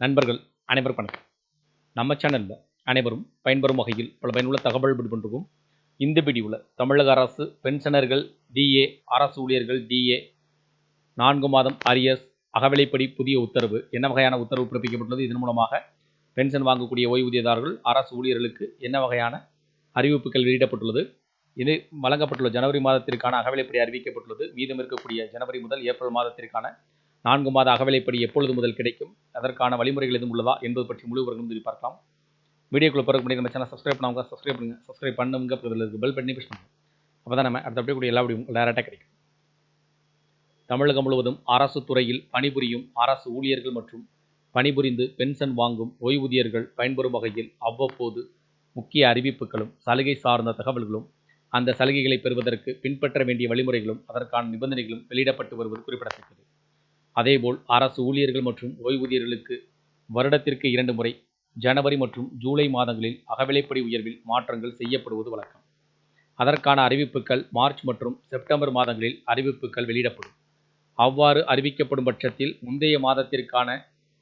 நண்பர்கள் அனைவருக்கும் வணக்கம். நம்ம சேனலில் அனைவரும் பயன்பெறும் வகையில் பல பயனுள்ள தகவல் பண்ணுறோம் இந்த வீடியோவில் தமிழக அரசு பென்ஷனர்கள் டிஏ அரசு ஊழியர்கள் டிஏ நான்கு மாதம் அரியஸ் அகவிலைப்படி புதிய உத்தரவு என்ன வகையான உத்தரவு பிறப்பிக்கப்பட்டுள்ளது இதன் மூலமாக பென்ஷன் வாங்கக்கூடிய ஓய்வூதியதாரர்கள் அரசு ஊழியர்களுக்கு என்ன வகையான அறிவிப்புகள் வெளியிடப்பட்டுள்ளது இது வழங்கப்பட்டுள்ள ஜனவரி மாதத்திற்கான அகவிலைப்படி அறிவிக்கப்பட்டுள்ளது மீதம் இருக்கக்கூடிய ஜனவரி முதல் ஏப்ரல் மாதத்திற்கான நான்கு மாத அகவிலைப்படி எப்பொழுது முதல் கிடைக்கும்? அதற்கான வழிமுறைகள் எதுவும் உள்ளதா? என்பது பற்றி முழு விவரங்களும் சொல்லி பார்க்கலாம். வீடியோக்குள்ள பிறகு பண்ணி நம்ம சேனல் சப்ஸ்கிரைப் பண்ணவங்க சப்ஸ்கிரைப் பண்ணுங்க. சப்ஸ்கிரைப் பண்ணுங்க பக்கத்தில் பெல் பண்ணி ப்ரெஸ் பண்ணுங்க. அப்போ தான் நம்ம அடுத்த அப்படியே எல்லா விடியும் டேரெக்டாக கிடைக்கும். தமிழகம் முழுவதும் அரசு துறையில் பணிபுரியும் அரசு ஊழியர்கள் மற்றும் பணிபுரிந்து பென்ஷன் வாங்கும் ஓய்வூதியர்கள் பயன்பெறும் வகையில் அவ்வப்போது முக்கிய அறிவிப்புகளும் சலுகை சார்ந்த தகவல்களும் அந்த சலுகைகளை பெறுவதற்கு பின்பற்ற வேண்டிய வழிமுறைகளும் அதற்கான நிபந்தனைகளும் வெளியிடப்பட்டு வருவது குறிப்பிடத்தக்கது. அதேபோல் அரசு ஊழியர்கள் மற்றும் ஓய்வூதியர்களுக்கு வருடத்திற்கு இரண்டு முறை ஜனவரி மற்றும் ஜூலை மாதங்களில் அகவிலைப்படி உயர்வில் மாற்றங்கள் செய்யப்படுவது வழக்கம். அதற்கான அறிவிப்புகள் மார்ச் மற்றும் செப்டம்பர் மாதங்களில் அறிவிப்புகள் வெளியிடப்படும். அவ்வாறு அறிவிக்கப்படும் பட்சத்தில் முந்தைய மாதத்திற்கான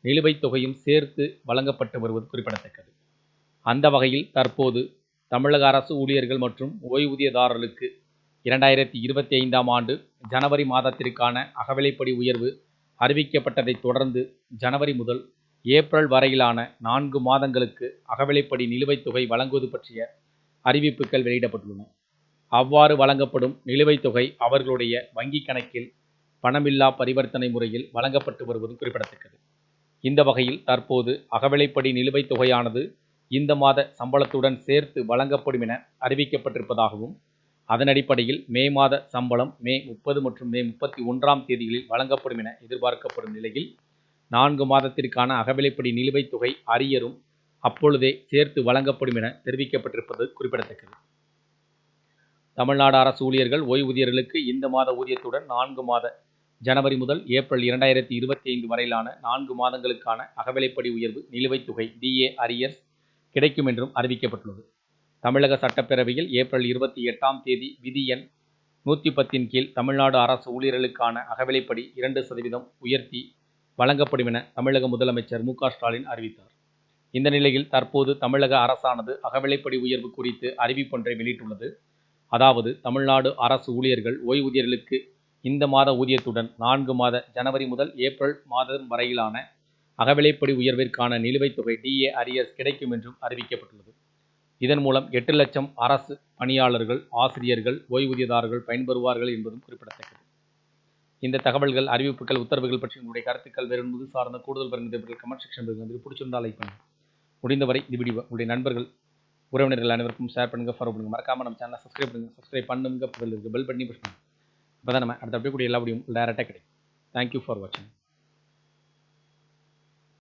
நிலுவைத் தொகையும் சேர்த்து வழங்கப்பட்டு வருவது குறிப்பிடத்தக்கது. அந்த வகையில் தற்போது தமிழக அரசு ஊழியர்கள் மற்றும் ஓய்வூதியதாரர்களுக்கு இரண்டாயிரத்தி இருபத்தி ஐந்தாம் ஆண்டு ஜனவரி மாதத்திற்கான அகவிலைப்படி உயர்வு அறிவிக்கப்பட்டதைத் தொடர்ந்து ஜனவரி முதல் ஏப்ரல் வரையிலான நான்கு மாதங்களுக்கு அகவிலைப்படி நிலுவைத் தொகை வழங்குவது பற்றிய அறிவிப்புகள் வெளியிடப்பட்டுள்ளன. அவ்வாறு வழங்கப்படும் நிலுவைத் தொகை அவர்களுடைய வங்கிக் கணக்கில் பணமில்லா பரிவர்த்தனை முறையில் வழங்கப்பட்டு வருவது குறிப்பிடத்தக்கது. இந்த வகையில் தற்போது அகவிலைப்படி நிலுவைத் தொகையானது இந்த மாத சம்பளத்துடன் சேர்த்து வழங்கப்படும் என அறிவிக்கப்பட்டிருப்பதாகவும் அதன் அடிப்படையில் மே மாத சம்பளம் மே முப்பது மற்றும் மே முப்பத்தி ஒன்றாம் தேதிகளில் வழங்கப்படும் என எதிர்பார்க்கப்படும் நிலையில் நான்கு மாதத்திற்கான அகவிலைப்படி நிலுவைத் தொகை அரியரும் அப்பொழுதே சேர்த்து வழங்கப்படும் என தெரிவிக்கப்பட்டிருப்பது குறிப்பிடத்தக்கது. தமிழ்நாடு அரசு ஊழியர்கள் ஓய்வூதியர்களுக்கு இந்த மாத ஊதியத்துடன் நான்கு மாத ஜனவரி முதல் ஏப்ரல் இரண்டாயிரத்தி இருபத்தி ஐந்து வரையிலான நான்கு மாதங்களுக்கான அகவிலைப்படி உயர்வு நிலுவைத் தொகை டிஏ அரியர்ஸ் கிடைக்கும் என்றும் அறிவிக்கப்பட்டுள்ளது. தமிழக சட்டப்பேரவையில் ஏப்ரல் இருபத்தி எட்டாம் தேதி விதி எண் நூற்றி பத்தின் கீழ் தமிழ்நாடு அரசு ஊழியர்களுக்கான அகவிலைப்படி இரண்டு சதவீதம் உயர்த்தி வழங்கப்படும் என தமிழக முதலமைச்சர் மு ஸ்டாலின் அறிவித்தார். இந்த நிலையில் தற்போது தமிழக அரசானது அகவிலைப்படி உயர்வு குறித்து அறிவிப்பொன்றை வெளியிட்டுள்ளது. அதாவது தமிழ்நாடு அரசு ஊழியர்கள் ஓய்வூதியர்களுக்கு இந்த மாத ஊதியத்துடன் நான்கு மாத ஜனவரி முதல் ஏப்ரல் மாதம் வரையிலான அகவிலைப்படி உயர்விற்கான நிலுவைத் தொகை டிஏ அரியர்ஸ் கிடைக்கும் என்றும் அறிவிக்கப்பட்டுள்ளது. இதன் மூலம் எட்டு லட்சம் அரசு பணியாளர்கள் ஆசிரியர்கள் ஓய்வூதியதாரர்கள் பயன்பெறுவார்கள் என்பதும் குறிப்பிடத்தக்கது. இந்த தகவல்கள் அறிவிப்புகள் உத்தரவுகள் பற்றி உங்களுடைய கருத்துக்கள் வேறு என்பது சார்ந்த கூடுதல் பெருங்கள் கமெண்ட் செக்ஷன் வந்து பிடிச்சிருந்தால் லைக் பண்ணுங்கள் முடிந்தவரை இந்த வீடியோ உங்களுடைய நண்பர்கள் உறவினர்கள் அனைவருக்கும் ஷேர் பண்ணுங்க ஃபாலோ பண்ணுங்கள் மறக்காமல் நம்ம சேனலை சப்ஸ்கிரைப் பண்ணுங்கள் சப்ஸ்கிரைப் பண்ணுங்க பக்கத்தில் இருக்குது பெல் பண்ணி புஷ் பண்ணுங்க. தான் நம்ம அடுத்த அப்படியே கூடிய எல்லா வீடியோ டேரெக்டாக கிடைக்கும். தேங்க்யூ ஃபார் வாட்சிங்